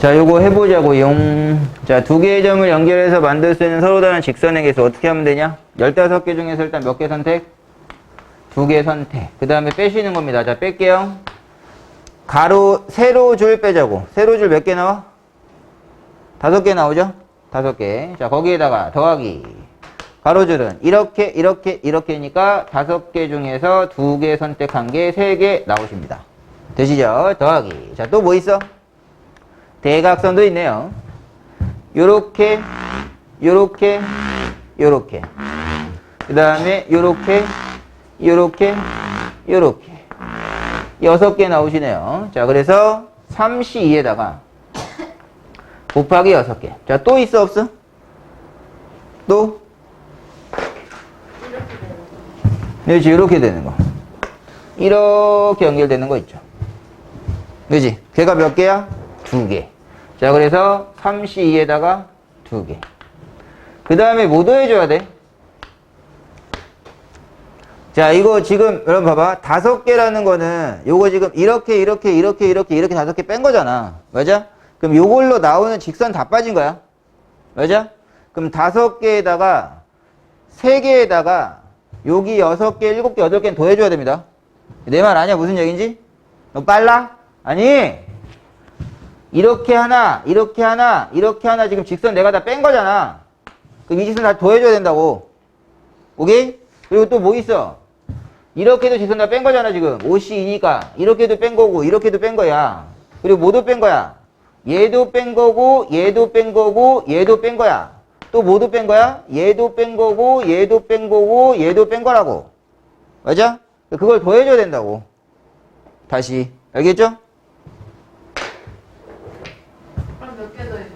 자, 요거 해보자고, 용. 자, 두 개의 점을 연결해서 만들 수 있는 서로 다른 직선에게서 어떻게 하면 되냐? 15개 중에서 일단 몇 개 선택? 두 개 선택. 그 다음에 빼시는 겁니다. 자, 뺄게요. 가로, 세로 줄 빼자고. 세로 줄 몇 개 나와? 다섯 개 나오죠? 다섯 개. 자, 거기에다가 더하기. 가로줄은 이렇게, 이렇게, 이렇게니까 다섯 개 중에서 두 개 선택한 게 세 개 나오십니다. 되시죠? 더하기. 자, 또 뭐 있어? 대각선도 있네요. 요렇게, 요렇게, 요렇게. 그 다음에 요렇게, 요렇게, 요렇게. 여섯 개 나오시네요. 자, 그래서 32에다가 곱하기 여섯 개. 자, 또 있어, 없어? 또? 네, 그렇지, 이렇게 되는 거. 이렇게 연결되는 거 있죠. 그지? 걔가 몇 개야? 두 개. 자, 그래서 32에다가 두 개. 그 다음에 뭐 더해줘야 돼? 자, 이거 지금, 여러분 봐봐. 다섯 개라는 거는, 요거 지금 이렇게, 이렇게, 이렇게, 이렇게, 이렇게 다섯 개 뺀 거잖아. 맞아? 그럼 요걸로 나오는 직선 다 빠진 거야. 맞아? 그럼 다섯 개에다가, 세 개에다가, 여기 여섯 개, 일곱 개, 여덟 개는 더해줘야 됩니다. 내 말 아니야? 무슨 얘기인지? 너 빨라? 아니! 이렇게 하나, 이렇게 하나, 이렇게 하나 지금 직선 내가 다 뺀 거잖아. 그럼 이 직선 다 더해줘야 된다고. 오케이? 그리고 또 뭐 있어? 이렇게도 직선 다 뺀 거잖아, 지금. 5C이니까. 이렇게도 뺀 거고, 이렇게도 뺀 거야. 그리고 뭐도 뺀 거야? 얘도 뺀 거고, 얘도 뺀 거고, 얘도 뺀 거야. 또 뭐도 뺀 거야? 얘도 뺀 거고, 얘도 뺀 거고, 얘도 뺀 거라고. 맞아? 그걸 더해줘야 된다고. 다시. 알겠죠? 몇 개 더